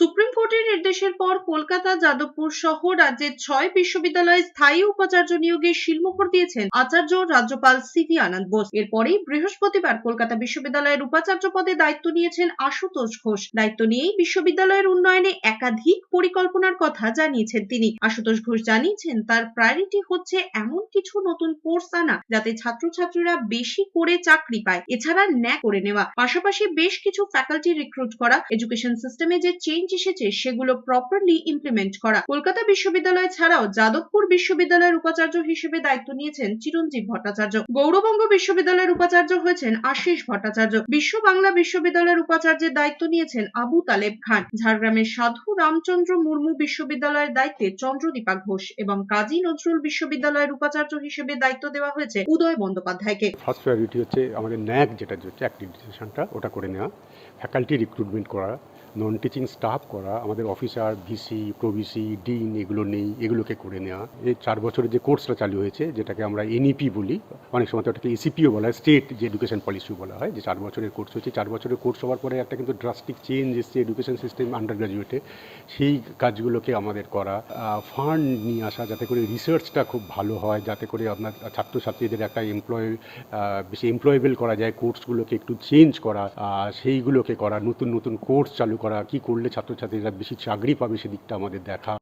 Supreme কোর্টের নির্দেশের পর কলকাতা, যাদবপুর সহ রাজ্যের ছয় বিশ্ববিদ্যালয়ে স্থায়ী উপাচার্য নিয়োগে শিলমোহর দিয়েছেন আচার্য রাজ্যপাল সিভি আনন্দ বোস। এরপরেই বৃহস্পতিবার কলকাতা বিশ্ববিদ্যালয়ের উপাচার্য পদে দায়িত্ব নিয়েছেন আশুতোষ ঘোষ। দায়িত্ব নিয়েই বিশ্ববিদ্যালয়ের উন্নয়নে একাধিক পরিকল্পনার কথা জানিয়েছেন তিনি। আশুতোষ ঘোষ জানিয়েছেন, তার প্রায়োরিটি হচ্ছে এমন কিছু নতুন কোর্স আনা যাতে ছাত্রছাত্রীরা বেশি করে চাকরি পায়। এছাড়া ন্যাক করে নেওয়া। পাশাপাশি বেশ কিছু ফ্যাকাল্টি রিক্রুট করা। এডুকেশন সিস্টেমে যে চেঞ্জ এসেছে সেগুলো প্রপারলি ইমপ্লিমেন্ট করা। কলকাতা বিশ্ববিদ্যালয় ছাড়াও যাদবপুর বিশ্ববিদ্যালয়ের উপাচার্য হিসেবে দায়িত্ব নিয়েছেন চিরঞ্জীব ভট্টাচার্য। গৌরবঙ্গ বিশ্ববিদ্যালয়ের উপাচার্য হয়েছেন আশিস ভট্টাচার্য। বিশ্ব বাংলা বিশ্ববিদ্যালয়ের উপাচার্যের দায়িত্ব নিয়েছেন আবু তালেব খান। ঝাড়গ্রামের সাধু রামচন্দ্র মুর্মু বিশ্ববিদ্যালয়ের দায়িত্বে চন্দ্রদীপা ঘোষ এবং কাজী নজরুল বিশ্ববিদ্যালয়ের উপাচার্য হিসেবে দায়িত্ব দেওয়া হয়েছে উদয় বন্দ্যোপাধ্যায়কে। ফার্স্ট প্রায়োরিটি হচ্ছে আমাদের ন্যাক যেটা হচ্ছে অ্যাক্রিডিটেশনটা ওটা করে নেওয়া। ফ্যাকাল্টি রিক্রুটমেন্ট করা। নন টিচিং স্টাফ করা, আমাদের অফিসার ভিসি প্রভিসি ডিন এগুলো নেই, এগুলোকে করে নেওয়া। এই চার বছরের যে কোর্সটা চালু হয়েছে, যেটাকে আমরা এনইপি বলি, অনেক সময় তো ওটাকে এসিপিও বলা হয় স্টেট যে এডুকেশন পলিসিও বলা হয়, যে চার বছরের কোর্স হচ্ছে, চার বছরের কোর্স হওয়ার পরে একটা কিন্তু ড্রাস্টিক চেঞ্জ এসছে এডুকেশন সিস্টেম আন্ডার গ্রাজুয়েটে সেই কাজগুলোকে আমাদের করা ফান্ড নিয়ে আসা, যাতে করে রিসার্চটা খুব ভালো হয়, যাতে করে আপনার ছাত্রছাত্রীদের একটা এমপ্লয় বেশি এমপ্লয়েবল করা যায় কোর্সগুলোকে একটু চেঞ্জ করা সেইগুলোকে করা, নতুন নতুন কোর্স চালু করা কি করলে ছাত্রছাত্রীরা বেশি চাকরি পাবে সেদিকটা আমাদের দেখা।